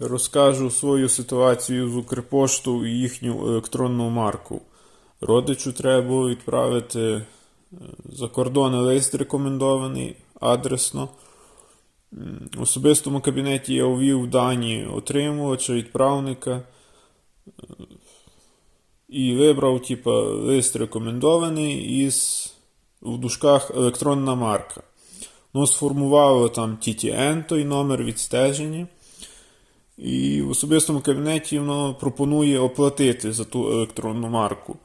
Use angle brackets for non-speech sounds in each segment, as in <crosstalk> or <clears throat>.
Розкажу свою ситуацію з Укрпошту і їхню електронну марку. Родичу треба відправити е, за кордон лист рекомендований адресно. В особистому кабінеті я ввів дані отримувача, відправника е, і вибрав типа, лист рекомендований із в дужках електронна марка. Ну, сформувало там TTN, той номер відстеження. І в особистому кабінеті воно пропонує оплатити за ту електронну марку.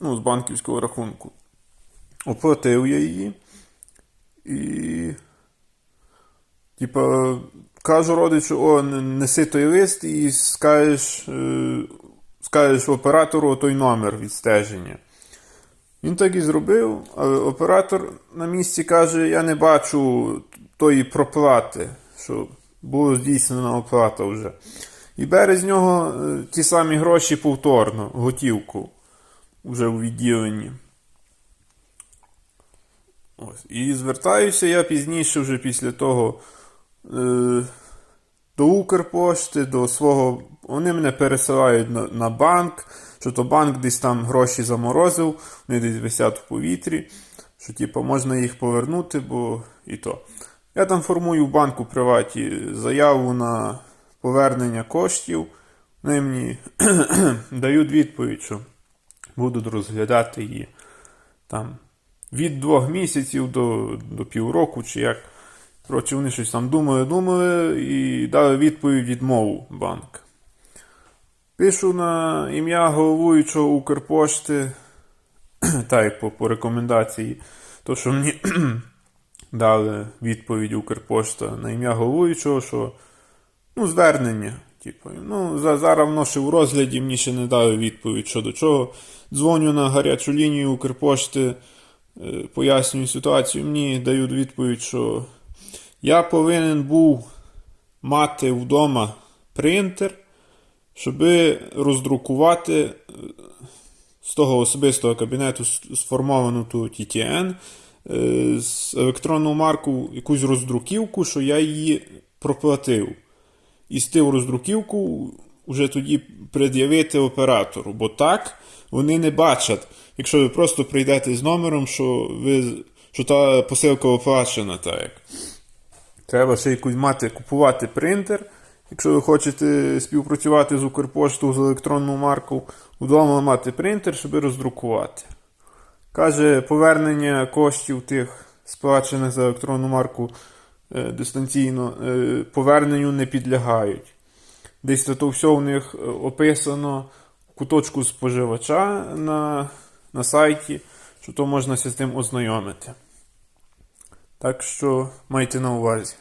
Ну, з банківського рахунку. Оплатив я її. І. Типа, кажу родичу, о, неси той лист і скажеш, е, скажеш оператору той номер відстеження. Він так і зробив, але оператор на місці каже: я не бачу тої проплати, що була здійснена оплата вже. І бере з нього е, ті самі гроші повторно, готівку, вже у відділенні. Ось. І звертаюся я пізніше, вже після того, е, до Укрпошти, до свого. Вони мене пересилають на, на банк, що то банк десь там гроші заморозив, вони десь висять в повітрі, що типу, можна їх повернути, бо і то. Я там формую в банку приваті заяву на повернення коштів. Вони мені <clears throat> дають відповідь, що будуть розглядати її там від двох місяців до, до півроку, чи як. Коротше, вони щось там думали, думали і дали відповідь відмову банк. Пишу на ім'я головуючого Укрпошти, <clears throat> та й по, по рекомендації, то, що мені <clears throat> дали відповідь Укрпошта на ім'я головуючого, що ну, звернення. Типу, ну, зараз воно ще в розгляді, мені ще не дали відповідь щодо чого. Дзвоню на гарячу лінію Укрпошти, е, пояснюю ситуацію. Мені дають відповідь, що я повинен був мати вдома принтер, щоб роздрукувати е, з того особистого кабінету сформовану ту електронну марку якусь роздруківку, що я її проплатив. І з ту роздруківку вже тоді пред'явити оператору. Бо так вони не бачать, якщо ви просто прийдете з номером, що, ви, що та посилка оплачена. Так. Треба ще якусь мати, купувати принтер. Якщо ви хочете співпрацювати з Укрпоштою з електронну марку, вдома мати принтер, щоб роздрукувати. Каже, повернення коштів тих сплачених за електронну марку е, дистанційно е, поверненню не підлягають. Десь то все у них е, описано в куточку споживача на, на сайті, що то можна з тим ознайомити. Так що майте на увазі.